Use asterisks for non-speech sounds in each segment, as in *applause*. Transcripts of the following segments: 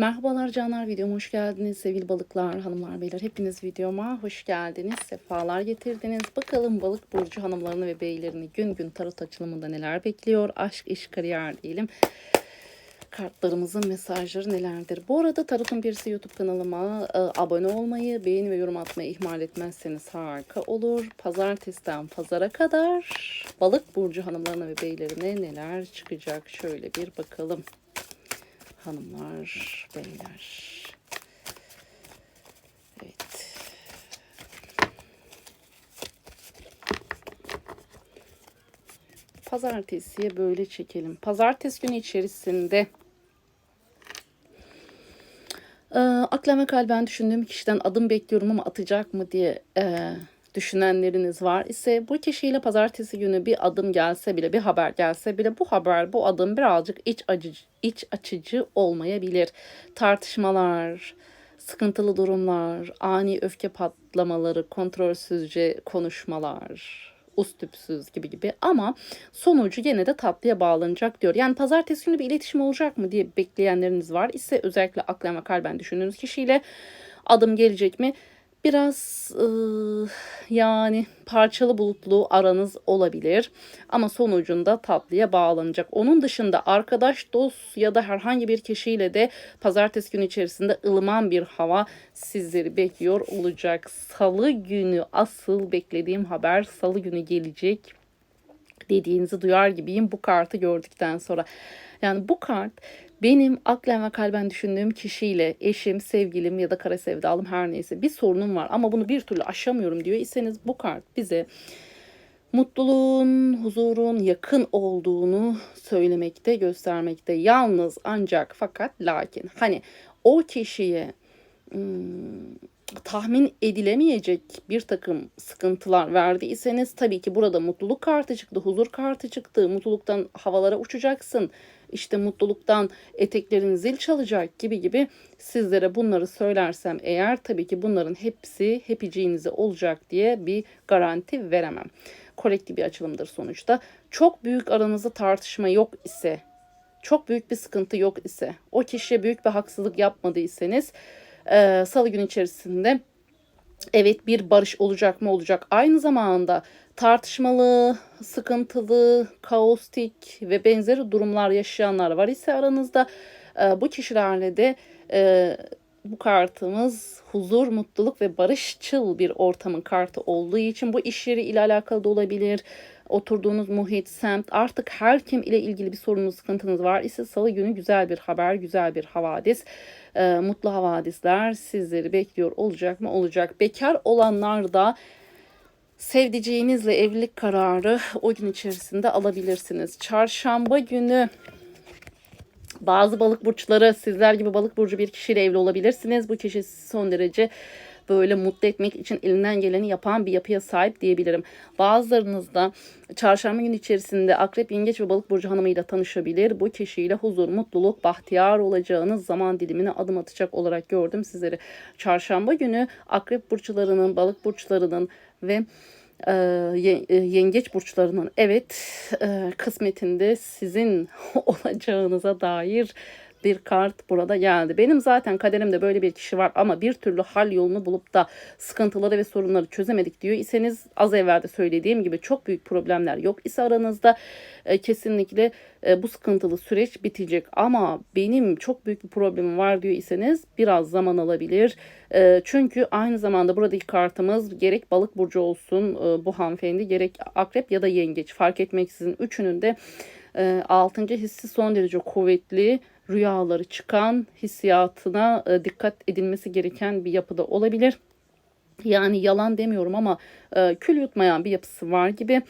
Merhabalar canlar videoma hoş geldiniz. Sevgili balıklar hanımlar beyler hepiniz videoma hoş geldiniz. Sefalar getirdiniz. Bakalım balık burcu hanımlarını ve beylerini gün gün tarot açılımında neler bekliyor? Aşk iş kariyer diyelim. Kartlarımızın mesajları nelerdir? Bu arada tarotun birisi youtube kanalıma e, abone olmayı beğeni ve yorum atmayı ihmal etmezseniz harika olur. Pazartesiden pazara kadar balık burcu hanımlarına ve beylerine neler çıkacak? Şöyle bir bakalım hanımlar, beyler. Evet. Pazartesiye böyle çekelim. Pazartesi günü içerisinde e, aklen kalben düşündüğüm kişiden adım bekliyorum ama atacak mı diye e, düşünenleriniz var ise bu kişiyle pazartesi günü bir adım gelse bile bir haber gelse bile bu haber bu adım birazcık iç acıcı iç açıcı olmayabilir. Tartışmalar, sıkıntılı durumlar, ani öfke patlamaları, kontrolsüzce konuşmalar, ustüpsüz gibi gibi ama sonucu gene de tatlıya bağlanacak diyor. Yani pazartesi günü bir iletişim olacak mı diye bekleyenleriniz var ise özellikle aklen ve kalben düşündüğünüz kişiyle adım gelecek mi? Biraz ıı, yani parçalı bulutlu aranız olabilir ama sonucunda tatlıya bağlanacak. Onun dışında arkadaş, dost ya da herhangi bir kişiyle de pazartesi günü içerisinde ılıman bir hava sizleri bekliyor olacak. Salı günü asıl beklediğim haber salı günü gelecek dediğinizi duyar gibiyim bu kartı gördükten sonra. Yani bu kart benim aklen ve kalben düşündüğüm kişiyle eşim, sevgilim ya da kara sevdalım her neyse bir sorunum var ama bunu bir türlü aşamıyorum diyor iseniz bu kart bize mutluluğun, huzurun yakın olduğunu söylemekte, göstermekte. Yalnız ancak fakat lakin hani o kişiye hmm, tahmin edilemeyecek bir takım sıkıntılar verdiyseniz tabii ki burada mutluluk kartı çıktı, huzur kartı çıktı. Mutluluktan havalara uçacaksın. İşte mutluluktan eteklerin zil çalacak gibi gibi sizlere bunları söylersem eğer tabii ki bunların hepsi hepiciğinize olacak diye bir garanti veremem. Kolektif bir açılımdır sonuçta. Çok büyük aranızda tartışma yok ise, çok büyük bir sıkıntı yok ise, o kişiye büyük bir haksızlık yapmadıysanız e, salı gün içerisinde evet bir barış olacak mı olacak. Aynı zamanda tartışmalı, sıkıntılı, kaostik ve benzeri durumlar yaşayanlar var ise aranızda e, bu kişilerle de e, bu kartımız huzur, mutluluk ve barışçıl bir ortamın kartı olduğu için bu iş yeri ile alakalı da olabilir oturduğunuz muhit, semt artık her kim ile ilgili bir sorununuz, sıkıntınız var ise salı günü güzel bir haber, güzel bir havadis, e, mutlu havadisler sizleri bekliyor olacak mı? Olacak. Bekar olanlar da sevdiceğinizle evlilik kararı o gün içerisinde alabilirsiniz. Çarşamba günü bazı balık burçları sizler gibi balık burcu bir kişiyle evli olabilirsiniz. Bu kişi son derece böyle mutlu etmek için elinden geleni yapan bir yapıya sahip diyebilirim. Bazılarınız da çarşamba günü içerisinde akrep, yengeç ve balık burcu hanımıyla tanışabilir. Bu kişiyle huzur, mutluluk, bahtiyar olacağınız zaman dilimine adım atacak olarak gördüm sizleri. Çarşamba günü akrep burçlarının, balık burçlarının ve e, yengeç burçlarının evet e, kısmetinde sizin *laughs* olacağınıza dair bir kart burada geldi. Benim zaten kaderimde böyle bir kişi var ama bir türlü hal yolunu bulup da sıkıntıları ve sorunları çözemedik diyor iseniz az evvel de söylediğim gibi çok büyük problemler yok ise aranızda e, kesinlikle e, bu sıkıntılı süreç bitecek ama benim çok büyük bir problemim var diyor iseniz biraz zaman alabilir. E, çünkü aynı zamanda buradaki kartımız gerek balık burcu olsun e, bu hanımefendi gerek akrep ya da yengeç fark etmeksizin üçünün de e, 6. hissi son derece kuvvetli rüyaları çıkan hissiyatına e, dikkat edilmesi gereken bir yapıda olabilir. Yani yalan demiyorum ama e, kül yutmayan bir yapısı var gibi.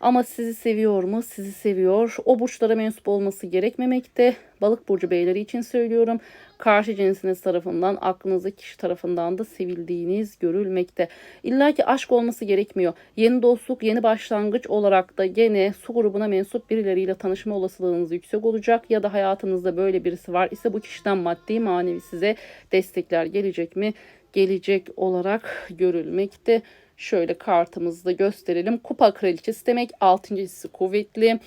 Ama sizi seviyor mu? Sizi seviyor. O burçlara mensup olması gerekmemekte. Balık burcu beyleri için söylüyorum. Karşı cinsiniz tarafından, aklınızdaki kişi tarafından da sevildiğiniz görülmekte. İlla ki aşk olması gerekmiyor. Yeni dostluk, yeni başlangıç olarak da gene su grubuna mensup birileriyle tanışma olasılığınız yüksek olacak. Ya da hayatınızda böyle birisi var ise bu kişiden maddi manevi size destekler gelecek mi? Gelecek olarak görülmekte. Şöyle kartımızda gösterelim. Kupa kraliçesi demek. Altıncı hissi kuvvetli.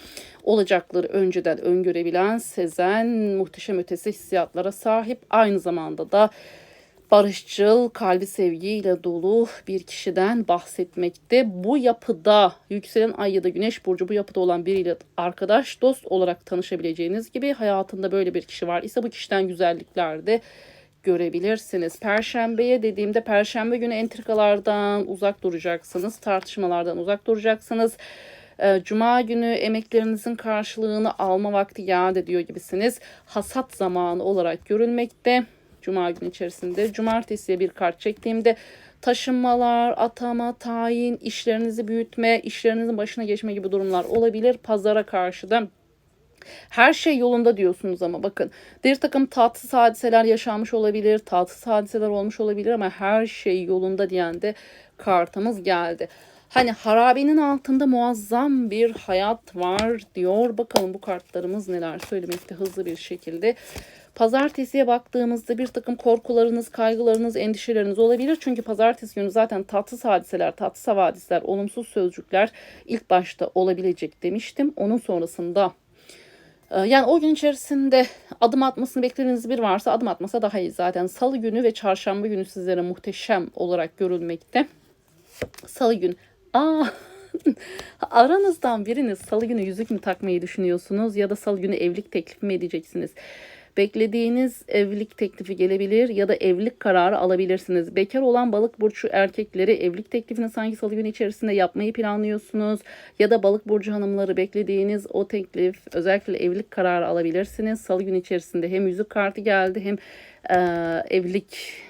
Olacakları önceden öngörebilen, sezen, muhteşem ötesi hissiyatlara sahip. Aynı zamanda da barışçıl, kalbi sevgiyle dolu bir kişiden bahsetmekte. Bu yapıda yükselen ay ya da güneş burcu bu yapıda olan biriyle arkadaş, dost olarak tanışabileceğiniz gibi hayatında böyle bir kişi var ise bu kişiden güzellikler de görebilirsiniz. Perşembeye dediğimde perşembe günü entrikalardan uzak duracaksınız, tartışmalardan uzak duracaksınız. Ee, Cuma günü emeklerinizin karşılığını alma vakti geldi diyor gibisiniz. Hasat zamanı olarak görülmekte. Cuma günü içerisinde. Cumartesiye bir kart çektiğimde taşınmalar, atama, tayin, işlerinizi büyütme, işlerinizin başına geçme gibi durumlar olabilir. Pazara karşı da her şey yolunda diyorsunuz ama bakın bir takım tatsız hadiseler yaşanmış olabilir, tatsız hadiseler olmuş olabilir ama her şey yolunda diyen de kartımız geldi. Hani harabenin altında muazzam bir hayat var diyor. Bakalım bu kartlarımız neler söylemekte hızlı bir şekilde. Pazartesiye baktığımızda bir takım korkularınız, kaygılarınız, endişeleriniz olabilir. Çünkü pazartesi günü zaten tatsız hadiseler, tatsız havadisler, olumsuz sözcükler ilk başta olabilecek demiştim. Onun sonrasında yani o gün içerisinde adım atmasını beklediğiniz bir varsa adım atmasa daha iyi zaten. Salı günü ve çarşamba günü sizlere muhteşem olarak görülmekte. Salı gün. Aa *laughs* aranızdan biriniz salı günü yüzük mü takmayı düşünüyorsunuz ya da salı günü evlilik teklifi mi edeceksiniz? Beklediğiniz evlilik teklifi gelebilir ya da evlilik kararı alabilirsiniz. Bekar olan balık burcu erkekleri evlilik teklifini sanki salı günü içerisinde yapmayı planlıyorsunuz. Ya da balık burcu hanımları beklediğiniz o teklif özellikle evlilik kararı alabilirsiniz. Salı günü içerisinde hem yüzük kartı geldi hem e, evlilik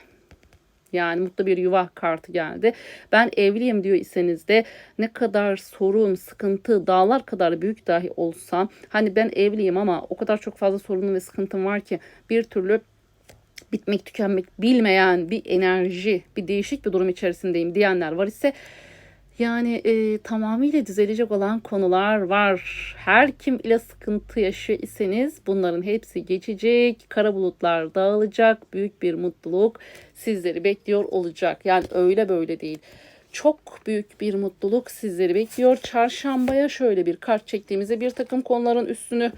yani mutlu bir yuva kartı geldi. Ben evliyim diyor iseniz de ne kadar sorun, sıkıntı, dağlar kadar büyük dahi olsa hani ben evliyim ama o kadar çok fazla sorunum ve sıkıntım var ki bir türlü bitmek tükenmek bilmeyen bir enerji, bir değişik bir durum içerisindeyim diyenler var ise yani e, tamamıyla düzelecek olan konular var. Her kim ile sıkıntı yaşıyor iseniz bunların hepsi geçecek. Kara bulutlar dağılacak. Büyük bir mutluluk sizleri bekliyor olacak. Yani öyle böyle değil. Çok büyük bir mutluluk sizleri bekliyor. Çarşambaya şöyle bir kart çektiğimizde bir takım konuların üstünü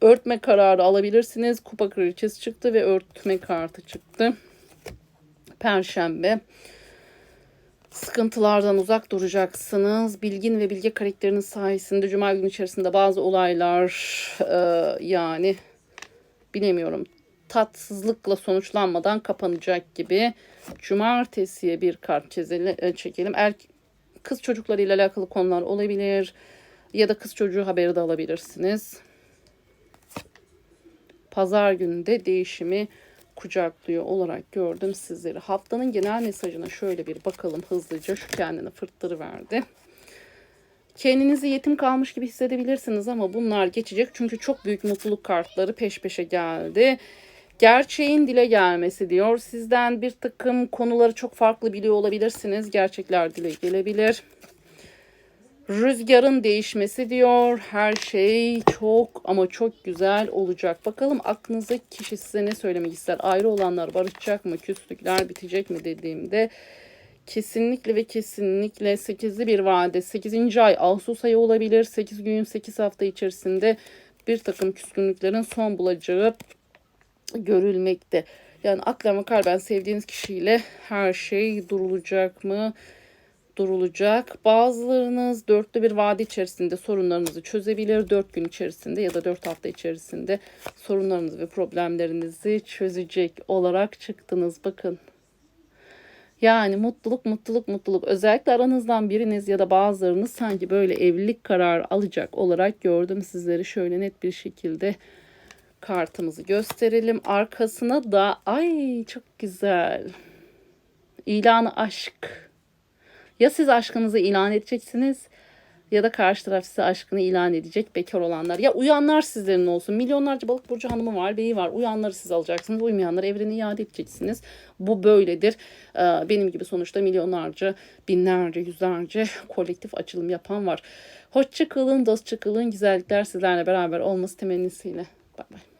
örtme kararı alabilirsiniz. Kupa kraliçesi çıktı ve örtme kartı çıktı. Perşembe sıkıntılardan uzak duracaksınız. Bilgin ve bilge karakteriniz sayesinde cuma günü içerisinde bazı olaylar e, yani bilemiyorum tatsızlıkla sonuçlanmadan kapanacak gibi. Cumartesiye bir kart çizeli, e, çekelim. Er, kız çocuklarıyla alakalı konular olabilir ya da kız çocuğu haberi de alabilirsiniz. Pazar günü de değişimi kucaklıyor olarak gördüm sizleri. Haftanın genel mesajına şöyle bir bakalım hızlıca. Şu kendini fırttırı verdi. Kendinizi yetim kalmış gibi hissedebilirsiniz ama bunlar geçecek. Çünkü çok büyük mutluluk kartları peş peşe geldi. Gerçeğin dile gelmesi diyor. Sizden bir takım konuları çok farklı biliyor olabilirsiniz. Gerçekler dile gelebilir. Rüzgarın değişmesi diyor. Her şey çok ama çok güzel olacak. Bakalım aklınızdaki kişi size ne söylemek ister? Ayrı olanlar barışacak mı? Küslükler bitecek mi dediğimde kesinlikle ve kesinlikle 8'li bir vade. 8. ay Ağustos ayı olabilir. 8 gün 8 hafta içerisinde bir takım küskünlüklerin son bulacağı görülmekte. Yani akla ben sevdiğiniz kişiyle her şey durulacak mı? Durulacak. Bazılarınız dörtlü bir vade içerisinde sorunlarınızı çözebilir. Dört gün içerisinde ya da dört hafta içerisinde sorunlarınızı ve problemlerinizi çözecek olarak çıktınız. Bakın. Yani mutluluk, mutluluk, mutluluk. Özellikle aranızdan biriniz ya da bazılarınız sanki böyle evlilik kararı alacak olarak gördüm sizleri şöyle net bir şekilde kartımızı gösterelim. Arkasına da ay çok güzel. İlanı aşk ya siz aşkınızı ilan edeceksiniz ya da karşı taraf size aşkını ilan edecek bekar olanlar. Ya uyanlar sizlerin olsun. Milyonlarca balık burcu hanımı var, beyi var. Uyanları siz alacaksınız. Uymayanları evrene iade edeceksiniz. Bu böyledir. Ee, benim gibi sonuçta milyonlarca, binlerce, yüzlerce *laughs* kolektif açılım yapan var. Hoşça kalın, dostça kalın. Güzellikler sizlerle beraber olması temennisiyle. Bay bay.